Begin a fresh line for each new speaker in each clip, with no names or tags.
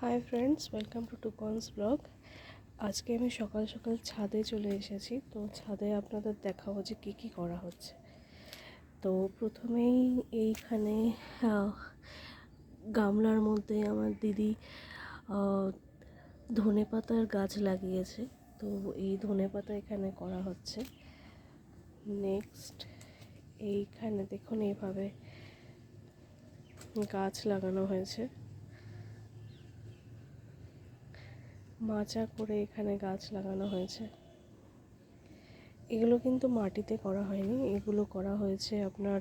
Hi friends welcome to Tukons blog আজকে আমি সকাল সকাল ছাদে চলে এসেছি, তো ছাদে আপনাদের দেখাবো যে কী কী করা হচ্ছে। তো প্রথমেই এইখানে গামলার মধ্যে আমার দিদি ধনে পাতার গাছ লাগিয়েছে। তো এই ধনে পাতা এখানে করা হচ্ছে। নেক্সট এইখানে দেখুন এইভাবে গাছ লাগানো হয়েছে। মাচা করে এখানে গাছ লাগানো হয়েছে। এগুলো কিন্তু মাটিতে করা হয়নি। এগুলো করা হয়েছে আপনার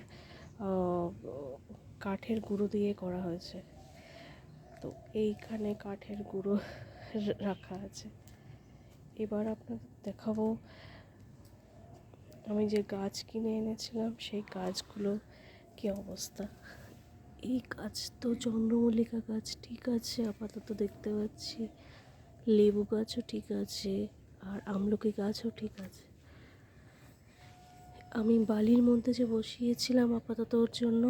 কাঠের গুঁড়ো দিয়ে করা হয়েছে। তো এইখানে কাঠের গুঁড়ো রাখা আছে। এবার আপনাদের দেখাবো, আমি যে গাছ কিনে এনেছিলাম, সেই গাছগুলো কি অবস্থা? এই গাছ তো চন্দ্রমল্লিকা গাছ, ঠিক আছে, আপাতত দেখতে পাচ্ছি। লেবু গাছও ঠিক আছে আর আমলকি গাছও ঠিক আছে। আমি বালির মধ্যে যে বসিয়েছিলাম আপাতত ওর জন্য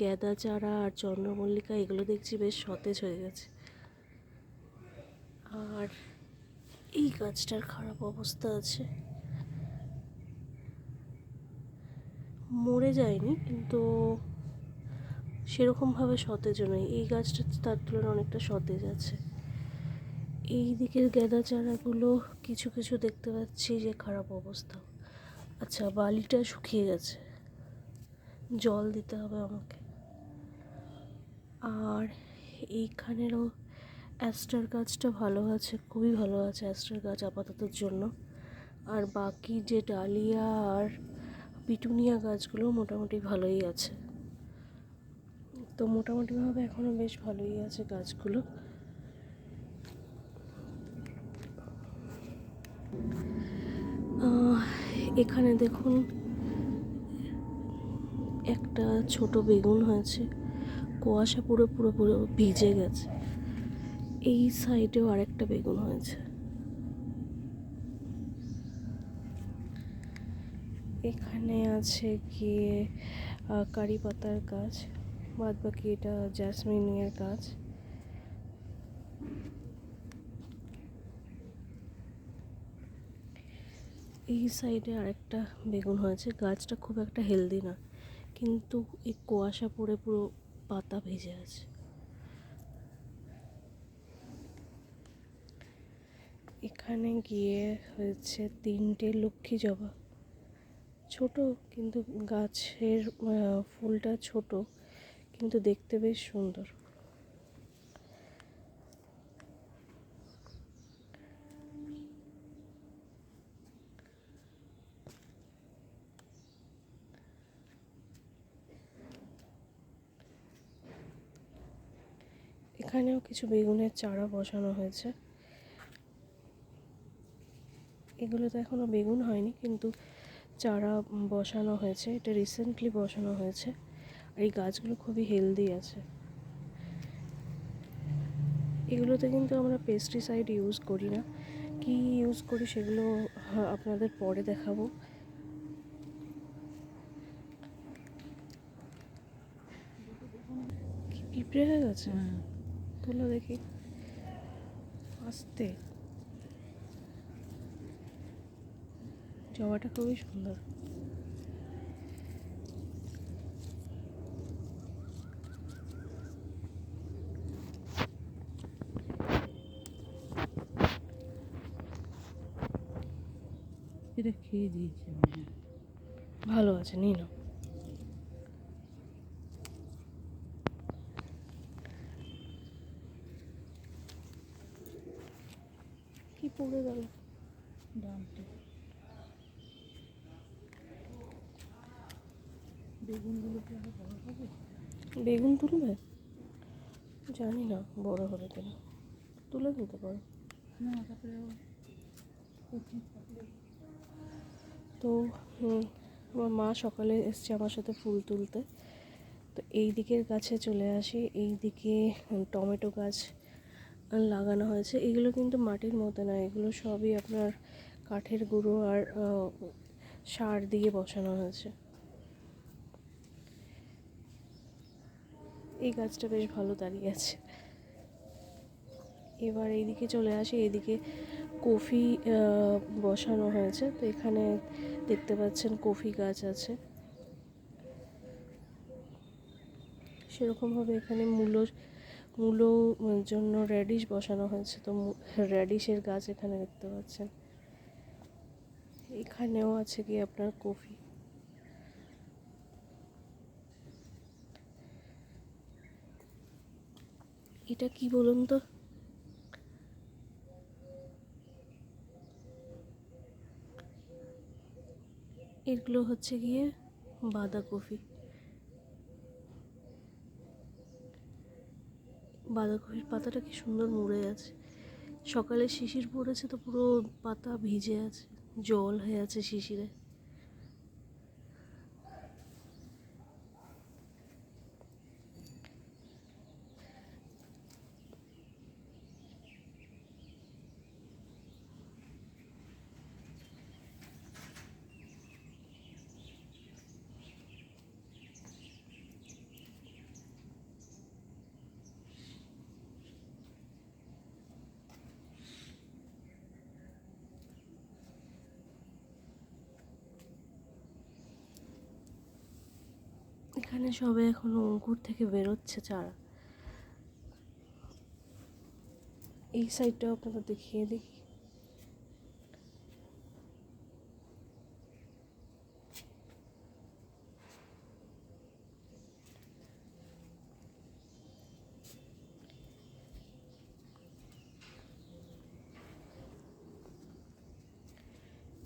গ্যাদা চারা আর চন্দ্রমল্লিকা, এগুলো দেখছি বেশ সতেজ হয়ে গেছে। আর এই গাছটার খারাপ অবস্থা আছে। মরে যায়নি, কিন্তু সেরকমভাবে সতেজও নেই। এই গাছটা তার তুলনায় অনেকটা সতেজ আছে। এই দিকের গেঁদা চারাগুলো কিছু কিছু দেখতে পাচ্ছি যে খারাপ অবস্থা। আচ্ছা বালিটা শুকিয়ে গেছে। জল দিতে হবে আমাকে। আর এইখানেরও অ্যাস্টার গাছটা ভালো আছে, খুবই ভালো আছে অ্যাস্টার গাছ আপাততর জন্য। আর বাকি যে ডালিয়া আর পিটুনিয়া গাছগুলো মোটামুটি ভালোই আছে। তো মোটামুটিভাবে এখনও বেশ ভালোই আছে গাছগুলো। এখানে দেখুন, একটা ছোট বেগুন হয়েছে। কুয়াশা পুরো পুরো পুরো ভিজে গেছে। এই সাইডেও আরেকটা বেগুন হয়েছে। এখানে আছে গিয়ে কারি পাতার গাছ বাদ বাকি এটা জ্যাসমিনের গাছ। এই সাইডে আরেকটা বেগুন হয়েছে। গাছটা খুব একটা হেলদি না, কিন্তু এই কুয়াশা পড়ে পুরো পাতা ভেজে আছে। এখানে গিয়ে হয়েছে তিনটে লক্ষ্মী জবা। ছোট, কিন্তু গাছের ফুলটা ছোট, কিন্তু দেখতে বেশ সুন্দর। এখানেও কিছু বেগুনের চারা বসানো হয়েছে। এগুলোতে এখনও বেগুন হয়নি, কিন্তু চারা বসানো হয়েছে। এটা রিসেন্টলি বসানো হয়েছে। আর এই গাছগুলো খুবই হেলদি আছে। এগুলোতে কিন্তু আমরা পেস্টিসাইড ইউজ করি না। কি ইউজ করি সেগুলো আপনাদের পরে দেখাবো। পিঁপড়ে হয়ে গেছে? তুলো দেখি। আস্তে। জবাটা খুবই সুন্দর।
এটা খেয়ে দিয়েছে।
ভালো আছে নিয়ে নাও কি পড়ে গেল।
ডালটা বেগুনগুলো কি আরও বড় হবে?
বেগুন তুলবে? জানি না বড় হবে কিনা। তুলে নিতে পারো।
না তারপরে
তো আমার মা সকালে এসছে আমার সাথে ফুল তুলতে। তো এই দিকের গাছে চলে আসি এই দিকে টমেটো গাছ লাগানো হয়েছে। এগুলো কিন্তু মাটির মতো না এগুলো সবই আপনার কাঠের গুঁড়ো আর সার দিয়ে বসানো হয়েছে। এই গাছটা বেশ ভালো দাঁড়িয়ে আছে। এবার এইদিকে চলে আসি এদিকে কফি বসানো হয়েছে। তো এখানে দেখতে পাচ্ছেন কফি গাছ আছে। সেরকমভাবে এখানে মূলোর মূলো জন্য র্যাডিশ বসানো হয়েছে। তো র্যাডিশের গাছ এখানে দেখতে পাচ্ছেন। এখানেও আছে কি আপনার কফি। এটা কি বলুন তো? এগুলো হচ্ছে গিয়ে বাঁধাকপি। বাঁধাকপির পাতাটা কি সুন্দর মুড়ে আছে। সকালে শিশির পড়েছে তো পুরো পাতা ভিজে আছে, জল হয়ে আছে শিশিরে। এখানে সবে এখনও অঙ্কুর থেকে বেরোচ্ছে, চারা। এই সাইডটাও আপনাদের দেখিয়ে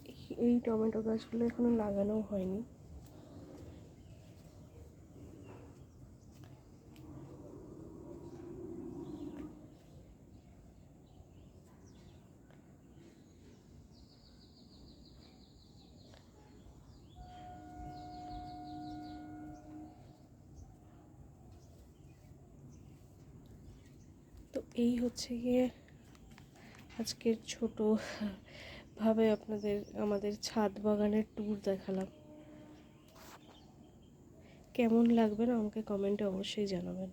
এই- এই টমেটো গাছগুলো এখনও লাগানো হয়নি তো এই হচ্ছে গিয়ে আজকের ছোট ভাবে আপনাদের আমাদের ছাদ বাগানের ট্যুর দেখালাম। কেমন লাগবে না আমাকে কমেন্টে অবশ্যই জানাবেন।